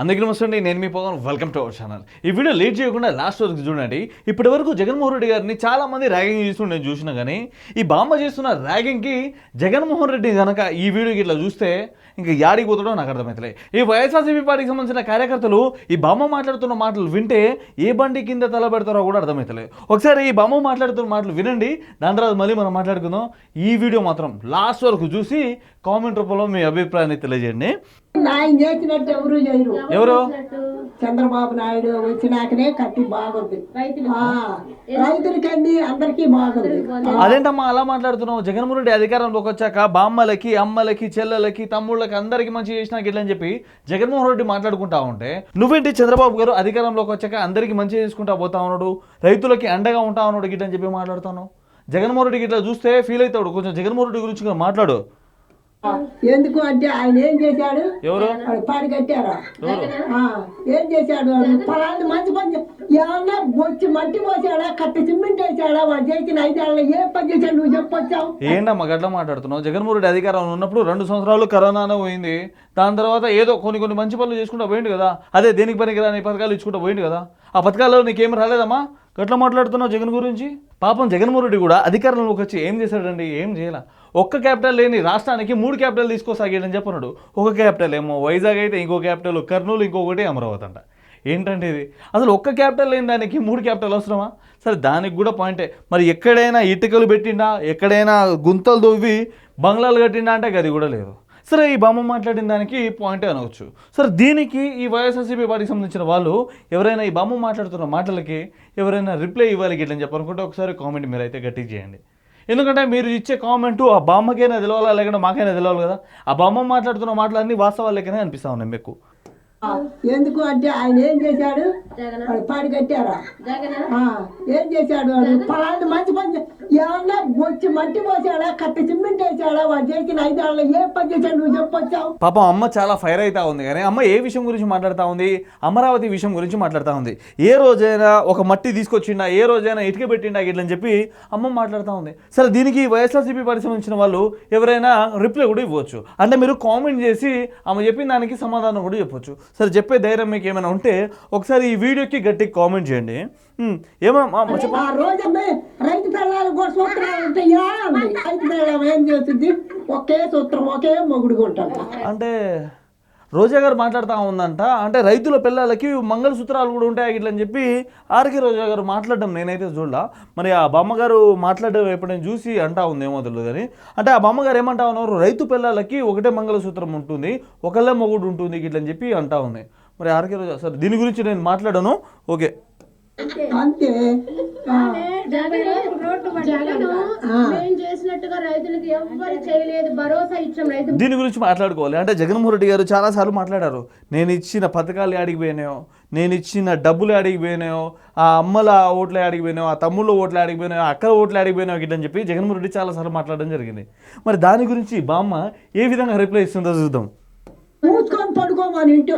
అందుకే నమస్తే అండి నేను మీ Pavan. Welcome to our channel ఈ వీడియో లేట్ చేయకుండా లాస్ట్ వరకు చూడండి. ఇప్పటి వరకు జగన్మోహన్ రెడ్డి గారిని చాలా మంది ర్యాగింగ్ చేస్తూ నేను చూసినా కానీ ఈ బామ్మ చేస్తున్న ర్యాగింగ్కి జగన్మోహన్ రెడ్డి కనుక ఈ వీడియోకి ఇట్లా చూస్తే ఇంకా యాడికి పోతాడో నాకు అర్థమవుతలే ఈ వైఎస్ఆర్సీపీ పార్టీకి సంబంధించిన కార్యకర్తలు ఈ బామ్మ మాట్లాడుతున్న మాటలు వింటే ఏ బండి కింద తల పెడతారో కూడా అర్థమవుతలే ఒకసారి ఈ బామ్మ మాట్లాడుతున్న మాటలు వినండి దాని తర్వాత మళ్ళీ మనం మాట్లాడుకుందాం. ఈ వీడియో మాత్రం లాస్ట్ వరకు చూసి కామెంట్ రూపంలో మీ అభిప్రాయాన్ని తెలియజేయండి. ఎవరు చంద్రబాబు నాయుడు వచ్చినాకనే కట్టి బాగుంది. ఆ, రైతులకండి అందరికీ బాగుంది. అదేంటమ్మా అలా మాట్లాడుతున్నావు. జగన్మోహన్ రెడ్డి అధికారంలోకి వచ్చాక బామ్మలకి అమ్మలకి చెల్లెలకి తమ్ముళ్ళకి అందరికి మంచి చేసినా గిట్లని చెప్పి జగన్మోహన్ రెడ్డి మాట్లాడుకుంటా ఉంటే నువ్వేంటి చంద్రబాబు గారు అధికారంలోకి వచ్చాక అందరికి మంచి చేసుకుంటా పోతా ఉన్నాడు? రైతులకి అండగా ఉంటా ఉన్నాడు గిట్లని చెప్పి మాట్లాడుతాను జగన్మోహన్ రెడ్డి ఇట్లా చూస్తే ఫీల్ అవుతాడు. కొంచెం జగన్మోహన్ రెడ్డి గురించి మాట్లాడు. ఎందుకు అంటే ఆయన ఏం చేశాడు? పాడి కట్టారా? ఏం చేశాడు పలాంటి మంచి పని ఏమన్నా వచ్చి మట్టి పోసాడా కట్టి సిమెంట్ వేసాడా? వాడు చేసిన ఐదేళ్ళ ఏ పని చేశాడు? నువ్వు చెప్పొచ్చావు ఏంటమ్మా గట్ల మాట్లాడుతున్నావు? జగన్మోహన్ రెడ్డి అధికారంలో ఉన్నప్పుడు రెండు సంవత్సరాలు కరోనానే పోయింది. దాని తర్వాత ఏదో కొన్ని కొన్ని మంచి పనులు చేసుకుంటా పోయింది కదా. అదే దేనికి పనికి రాని పథకాలు ఇచ్చుకుంటా పోయింది కదా. ఆ పథకాల్లో నీకేం రాలేదమ్మా? ఎట్లా మాట్లాడుతున్నావు జగన్ గురించి? పాపం జగన్మోహన్ రెడ్డి కూడా అధికారంలోకి వచ్చి ఏం చేశాడండి? ఏం చేయాల? ఒక్క క్యాపిటల్ లేని రాష్ట్రానికి మూడు క్యాపిటల్ తీసుకోసాగాడని చెప్పన్నాడు ఒక క్యాపిటల్ ఏమో వైజాగ్ అయితే ఇంకో క్యాపిటల్ కర్నూలు ఇంకొకటి అమరావతి అంట. ఏంటంటే ఇది? అసలు ఒక్క క్యాపిటల్ లేని దానికి మూడు క్యాపిటల్ అవసరమా? సరే దానికి కూడా పాయింటే. మరి ఎక్కడైనా ఇటుకలు పెట్టిండా? ఎక్కడైనా గుంతలు దొవ్వి బంగ్లాలు కట్టిండా అంటే అది కూడా లేదు. సరే ఈ బామ్మ మాట్లాడిన దానికి పాయింట్ అనవచ్చు. సరే దీనికి ఈ వైఎస్ఆర్సీపీ పార్టీకి సంబంధించిన వాళ్ళు ఎవరైనా ఈ బొమ్మ మాట్లాడుతున్న మాటలకి ఎవరైనా రిప్లై ఇవ్వాలి గిట్లని చెప్పనుకుంటే ఒకసారి కామెంట్ మీరు అయితే గట్టి చేయండి. ఎందుకంటే మీరు ఇచ్చే కామెంటు ఆ బామ్మకైనా తెలవాలా లేకుంటే మాకైనా తెలవాలి కదా. ఆ బామ్మ మాట్లాడుతున్న మాటలన్నీ వాస్తవాలకైనా లెక్కనే అనిపిస్తా ఉన్నాయి మీకు. ఎందుకు అంటే ఆయన ఏం చేశాడు? వాడు పాడి కట్టారా? ఆ, ఏం చేశాడు వాడు? పలాంటి మంచి పని ఏమన్నా వచ్చి మట్టి పోసాడా? కట్టి సిమెంట్ వేసాడా? వాడు చేసిన ఐదేళ్ళ ఏ పని చేశాడు? నువ్వు చెప్పొచ్చావు పాపం అమ్మ చాలా ఫైర్ అవుతా ఉంది కానీ అమ్మ ఏ విషయం గురించి మాట్లాడుతూ ఉంది? అమరావతి విషయం గురించి మాట్లాడుతూ ఉంది. ఏ రోజైనా ఒక మట్టి తీసుకొచ్చిండా? ఏ రోజైనా ఇటుక పెట్టిండా? ఇట్లని చెప్పి అమ్మ మాట్లాడుతూ ఉంది. సరే దీనికి వైఎస్ఆర్సీపీ పార్టీ సంబంధించిన వాళ్ళు ఎవరైనా రిప్లై కూడా ఇవ్వచ్చు. అంటే మీరు కామెంట్ చేసి ఆమె చెప్పిన దానికి సమాధానం కూడా చెప్పొచ్చు. సరే చెప్పే ధైర్యం మీకు ఏమైనా ఉంటే ఒకసారి ఈ వీడియోకి గట్టిగా కామెంట్ చేయండి. రోజు రైతు పిల్లలు రైతు పిల్లలు ఏం చేస్తుంది? ఒకే సూత్రం ఒకే మొగుడు అంటే రోజా గారు మాట్లాడుతూ ఉందంట. అంటే రైతుల పిల్లలకి మంగళసూత్రాలు కూడా ఉంటాయి ఇట్లని చెప్పి ఆర్కే రోజా గారు మాట్లాడడం నేనైతే చూడలా. మరి ఆ బామ్మగారు మాట్లాడడం ఎప్పుడైనా చూసి అంటా ఉంది ఏమో తెలియదు కానీ అంటే ఆ బామ్మగారు ఏమంటా ఉన్నారు? రైతు పిల్లలకి ఒకటే మంగళసూత్రం ఉంటుంది ఒకళ్ళే మొగుడు ఉంటుంది ఇట్లని చెప్పి అంటా ఉంది మరి ఆర్కే రోజా సార్ దీని గురించి నేను మాట్లాడను. ఓకే. అంతే. దీని గురించి మాట్లాడుకోవాలి. అంటే జగన్మోహన్ రెడ్డి గారు చాలాసార్లు మాట్లాడారు. నేను ఇచ్చిన పథకాలు ఆడికి పోయినాయో నేను ఇచ్చిన డబ్బులు ఆడికి పోయినాయో ఆ అమ్మల ఓట్లు ఆడికి పోయినాయో ఆ తమ్ముళ్ళ ఓట్లు ఆడికి పోయినాయో ఆ అక్కల ఓట్లు ఆడికి పోయినాయో గిట్లని చెప్పి జగన్మోహన్ రెడ్డి చాలాసార్లు మాట్లాడడం జరిగింది. మరి దాని గురించి బామ్మ ఏ విధంగా రిప్లై ఇస్తుందో చూద్దాం. మూసుకొని పడుకోమని ఇంటూ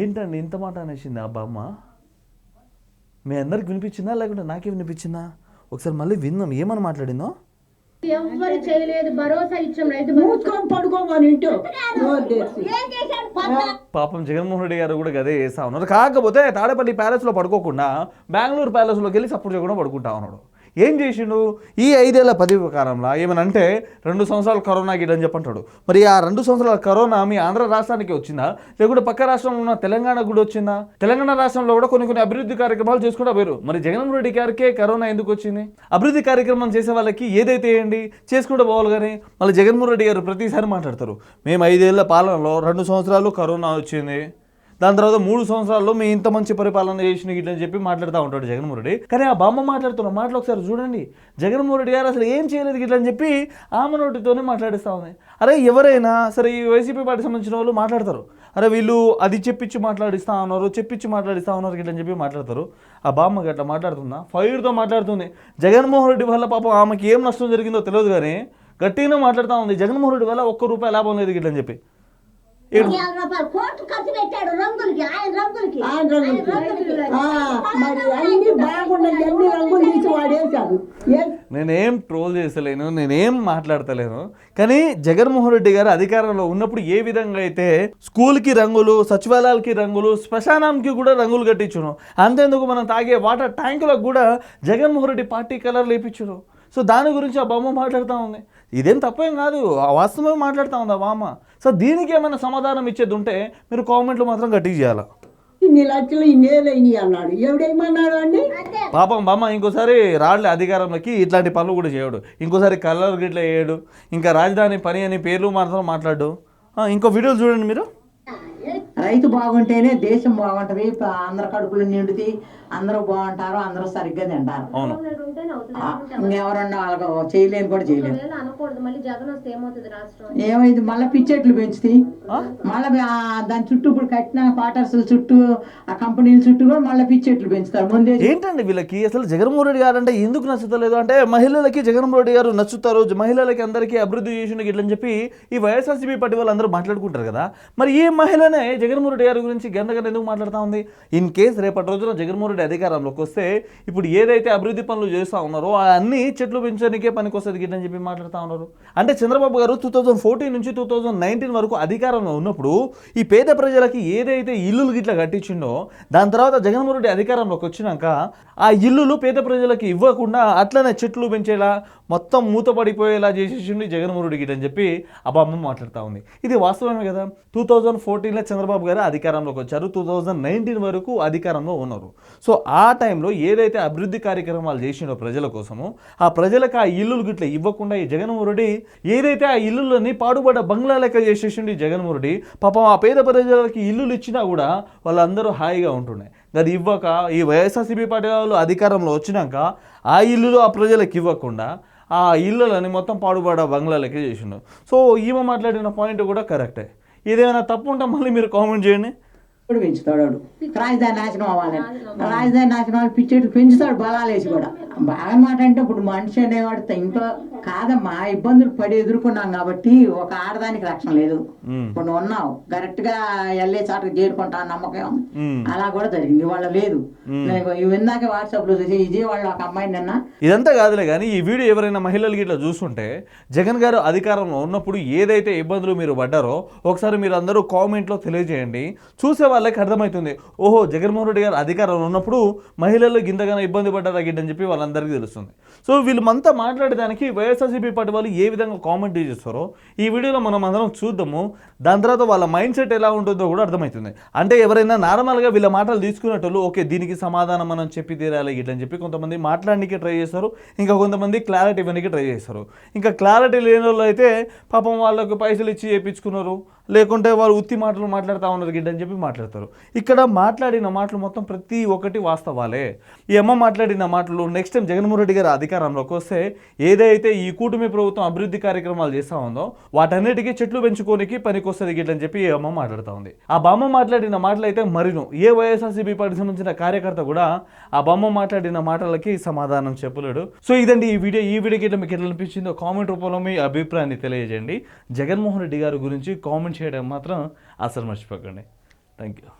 ఏంటండి ఇంత మాట అనేసింది ఆ బామ్మ? మీ అందరికి వినిపించిందా? లేకుంటే నాకే వినిపించిందా? ఒకసారి మళ్ళీ విందాం ఏమని మాట్లాడిందో? ఎవ్వరు చేయలేదు. భరోసా ఇచ్చాం. రైతు భరోసా. మూసుకొని పడుకోమని ఇంటూ పాపం జగన్మోహన్ రెడ్డి గారు కూడా గదే చేస్తా ఉన్నారు. కాకపోతే తాడేపల్లి ప్యాలెస్లో పడుకోకుండా బెంగళూరు ప్యాలెస్లోకి వెళ్ళి సపోర్ట్ చేయకుండా పడుకుంటా ఉన్నాడు. ఏం చేసిండు? ఈ ఐదేళ్ళ పదవి కాలంలో ఏమనంటే రెండు సంవత్సరాలు కరోనా గీడని చెప్పంటాడు. మరి ఆ రెండు సంవత్సరాల కరోనా మీ ఆంధ్ర రాష్ట్రానికి వచ్చిందా? లేకుంటే పక్క రాష్ట్రంలో ఉన్న తెలంగాణ కూడా వచ్చిందా? తెలంగాణ రాష్ట్రంలో కూడా కొన్ని కొన్ని అభివృద్ధి కార్యక్రమాలు చేసుకుంటా పోయారు మరి జగన్మోహన్ రెడ్డి గారికే కరోనా ఎందుకు వచ్చింది? అభివృద్ధి కార్యక్రమం చేసే వాళ్ళకి ఏదైతే ఏంటి చేసుకుంటూ పోవాలి కానీ మళ్ళీ జగన్మోహన్ రెడ్డి గారు ప్రతిసారి మాట్లాడతారు. మేము ఐదేళ్ళ పాలనలో రెండు సంవత్సరాలు కరోనా వచ్చింది. దాని తర్వాత మూడు సంవత్సరాల్లో మేము ఇంత మంచి పరిపాలన చేసిన ఇట్లని చెప్పి మాట్లాడుతూ ఉంటాడు జగన్మోహన్ రెడ్డి కానీ ఆ బామ్మ మాట్లాడుతున్న మాటలు ఒకసారి చూడండి. జగన్మోహన్ రెడ్డి గారు అసలు ఏం చేయలేదు గిట్లని చెప్పి ఆమె నోటితోనే మాట్లాడిస్తూ ఉంది. అరే ఎవరైనా సరే ఈ వైసీపీ పార్టీ సంబంధించిన వాళ్ళు మాట్లాడతారు. అరే వీళ్ళు అది చెప్పించి మాట్లాడిస్తా ఉన్నారు చెప్పించి మాట్లాడిస్తా ఉన్నారు ఇట్లని చెప్పి మాట్లాడతారు. ఆ బామ్మ గట్లా మాట్లాడుతుందా? ఫైర్తో మాట్లాడుతుంది. జగన్మోహన్ రెడ్డి వల్ల పాపం ఆమెకి ఏం నష్టం జరిగిందో తెలియదు కానీ గట్టిగానే మాట్లాడుతూ ఉంది. జగన్మోహన్ రెడ్డి వల్ల ఒక్క రూపాయి లాభం లేదు ఇట్లని చెప్పి. రూపాయలు. కోట్లు ఖర్చు పెట్టాడు రంగులకి ఆయన రంగులకి. ఆయన రంగులకి. రంగులకి. ఆ, మరి అన్ని బాగున్నాయి అన్ని రంగులు తీసి వాడేశాడు. ఏ? నేనేం ట్రోల్ చేస్తలేను నేనేం మాట్లాడతలేను. కానీ జగన్మోహన్ రెడ్డి గారు అధికారంలో ఉన్నప్పుడు ఏ విధంగా అయితే స్కూల్కి రంగులు సచివాలయాలకి రంగులు శ్మశానానికి కూడా రంగులు కట్టించును. అంతేందుకు మనం తాగే వాటర్ ట్యాంకులకు కూడా జగన్మోహన్ రెడ్డి పార్టీ కలర్లు వేయించును సో దాని గురించి ఆ బొమ్మ మాట్లాడుతూ ఉంది. ఇదేం తప్పేం కాదు ఆ వాస్తవమే మాట్లాడుతూ ఉంది ఆ బామ్మ. సో దీనికి ఏమైనా సమాధానం ఇచ్చేది ఉంటే మీరు కామెంట్లు మాత్రం గట్టిగా చేయాలి? ఇన్ని లక్షలు అన్నాడు. ఎవడేమన్నాడు అండి? పాపం బామ్మ ఇంకోసారి రాళ్ళే అధికారంలోకి ఇట్లాంటి పనులు కూడా చేయడు. ఇంకోసారి కలర్ గిట్ల చేయడు ఇంకా రాజధాని పని అని పేర్లు మాత్రం మాట్లాడు. ఆ, ఇంకో వీడియోలు చూడండి మీరు. రైతు బాగుంటేనే దేశం బాగుంటది అందరి కడుపులు నిండుతాయి అందరూ బాగుంటారు అందరూ సరిగ్గా తింటారు. అవును. ఇంకెవరన్నా వాళ్ళకి చేయలేని కూడా రాష్ట్రం? ఏమైంది మళ్ళీ పిచ్చెట్లు పెంచుతాయి మళ్ళీ దాని చుట్టూ ఇప్పుడు కట్టిన క్వార్టర్స్ చుట్టూ ఆ కంపెనీల చుట్టూ కూడా మళ్ళీ పిచ్చెట్లు పెంచుతారు ముందే. ఏంటండి వీళ్ళకి? అసలు జగన్మోహన్ రెడ్డి గారు అంటే ఎందుకు నచ్చుతలేదు? అంటే మహిళలకి జగన్మోహన్ రెడ్డి గారు నచ్చుతారు మహిళలకి అందరికీ అభివృద్ధి చేసిన ఇట్లని చెప్పి ఈ వైఎస్ఆర్సీపీ పార్టీ వాళ్ళు అందరూ మాట్లాడుకుంటారు కదా. మరి ఈ మహిళనే జగన్మోహన్ రెడ్డి గారి గురించి గందగంద ఎందుకు మాట్లాడుతూ ఉంది? ఇన్ కేస్ రేపటి రోజున జగన్మోహన్ రెడ్డి అధికారంలోకి వస్తే ఇప్పుడు ఏదైతే అభివృద్ధి పనులు చేస్తూ ఉన్నారో అన్ని చెట్లు పెంచడానికే పనికొస్తుంది గిట్లని చెప్పి మాట్లాడుతూ ఉన్నారు. అంటే Chandrababu garu two thousand fourteen నుంచి టూ థౌజండ్ నైన్టీన్ వరకు అధికారంలో ఉన్నప్పుడు ఈ పేద ప్రజలకి ఏదైతే ఇల్లులు గిట్లా కట్టించిండో దాని తర్వాత జగన్మోహన్ రెడ్డి అధికారంలోకి వచ్చినాక ఆ ఇల్లులు పేద ప్రజలకి ఇవ్వకుండా అట్లనే చెట్లు పెంచేలా మొత్తం మూతపడిపోయేలా చేసేసిండు ఈ జగన్మోహన్ రెడ్డి అని చెప్పి అబామ్మ మాట్లాడుతూ ఉంది. ఇది వాస్తవమే కదా? టూ థౌజండ్ ఫోర్టీన్లో చంద్రబాబు గారు అధికారంలోకి వచ్చారు. టూ థౌజండ్ నైన్టీన్ వరకు అధికారంలో ఉన్నారు. సో ఆ టైంలో ఏదైతే అభివృద్ధి కార్యక్రమాలు చేసిండో ప్రజల కోసము ఆ ప్రజలకు ఆ ఇల్లులు గిట్ల ఇవ్వకుండా ఈ జగన్మోహన్ రెడ్డి ఏదైతే ఆ ఇల్లులని పాడుబడ్డ బంగ్లా లెక్క చేసేసిండు ఈ జగన్మోహన్ రెడ్డి పాపం ఆ పేద ప్రజలకి ఇల్లులు ఇచ్చినా కూడా వాళ్ళందరూ హాయిగా ఉంటుండే అది ఇవ్వక ఈ వైఎస్ఆర్సీపీ పార్టీ వాళ్ళు అధికారంలో వచ్చినాక ఆ ఇల్లులు ఆ ప్రజలకు ఇవ్వకుండా ఆ ఇళ్ళలని మొత్తం పాడుబడ్డ బంగ్లాలకే చేసిండు. సో ఈమె మాట్లాడిన పాయింట్ కూడా కరెక్టే ఏదైనా తప్పు ఉంటే మళ్ళీ మీరు కామెంట్ చేయండి. కూడా పెంచుతాడు వాడు. రాజధాని నాశనం అవ్వాలని. రాజధాని నాశనం అవ్వాలి పిచ్చెట్లు పెంచుతాడు బలాలేసి కూడా. బాగా మాట అంటే ఇప్పుడు మనిషి అనేవాడు ఇంట్లో కాదమ్మా ఇబ్బందులు పడి ఎదుర్కొన్నాం కాబట్టి ఒక ఆడదానికి రక్షణ లేదు. ఇప్పుడు ఉన్నావు కరెక్ట్గా వెళ్ళే చాటుకు చేరుకుంటా నమ్మకం. అలా కూడా జరిగింది. వాళ్ళ లేదు. ఇందాక వాట్సాప్లో చూసి విజయవాడలో ఒక అమ్మాయి నిన్న ఇదంతా కాదులే కానీ ఈ వీడియో ఎవరైనా మహిళలు ఇట్లా చూస్తుంటే జగన్ గారు అధికారంలో ఉన్నప్పుడు ఏదైతే ఇబ్బందులు మీరు పడ్డారో ఒకసారి మీరు అందరూ కామెంట్లో తెలియజేయండి. చూసే వాళ్ళకి అర్థమవుతుంది. ఓహో జగన్మోహన్ రెడ్డి గారు అధికారంలో ఉన్నప్పుడు మహిళలు గింతగానో ఇబ్బంది పడ్డారా గిడ్డని చెప్పి వాళ్ళందరికీ తెలుస్తుంది. సో వీళ్ళమంతా మాట్లాడేదానికి వైఎస్ఆర్సీపీ పార్టీ వాళ్ళు ఏ విధంగా కామెంట్ చేస్తారో ఈ వీడియోలో మనం అందరం చూద్దాము. దాని తర్వాత వాళ్ళ మైండ్ సెట్ ఎలా ఉంటుందో కూడా అర్థమవుతుంది. అంటే ఎవరైనా నార్మల్గా వీళ్ళ మాటలు తీసుకునేటోళ్ళు ఓకే దీనికి సమాధానం మనం చెప్పి తీరాలి ఇట్లని చెప్పి కొంతమంది మాట్లాడడానికి ట్రై చేస్తారు. ఇంకా కొంతమంది క్లారిటీ ఇవ్వడానికి ట్రై చేస్తారు. ఇంకా క్లారిటీ లేని వాళ్ళు అయితే పాపం వాళ్ళకు పైసలు ఇచ్చి చేయించుకున్నారు లేకుంటే వాళ్ళు ఉత్తి మాటలు మాట్లాడుతూ ఉన్నారు గిడ్డని చెప్పి మాట్లాడతారు. ఇక్కడ మాట్లాడిన మాటలు మొత్తం ప్రతి ఒక్కటి వాస్తవాలే. ఈ అమ్మ మాట్లాడిన మాటలు నెక్స్ట్ టైం జగన్మోహన్ రెడ్డి గారు అధికారంలోకి వస్తే ఏదైతే ఈ కూటమి ప్రభుత్వం అభివృద్ధి కార్యక్రమాలు చేస్తూ ఉందో వాటన్నిటికీ చెట్లు పెంచుకోనికి పనికొస్తుంది గిట్లని చెప్పి ఈ అమ్మ మాట్లాడుతూ ఉంది. ఆ బామ్మ మాట్లాడిన మాటలు అయితే మరిను. ఏ వైఎస్ఆర్సీపీ పార్టీకి సంబంధించిన కార్యకర్త కూడా ఆ బొమ్మ మాట్లాడిన మాటలకి సమాధానం చెప్పలేడు. సో ఇదండి ఈ వీడియో. ఈ వీడియోకి గిట్ల మీకు ఎట్లా అనిపించిందో కామెంట్ రూపంలో మీ అభిప్రాయాన్ని తెలియజేయండి. జగన్మోహన్ రెడ్డి గారి గురించి కామెంట్ చేయడం మాత్రం అసలు మర్చిపోకండి. Thank you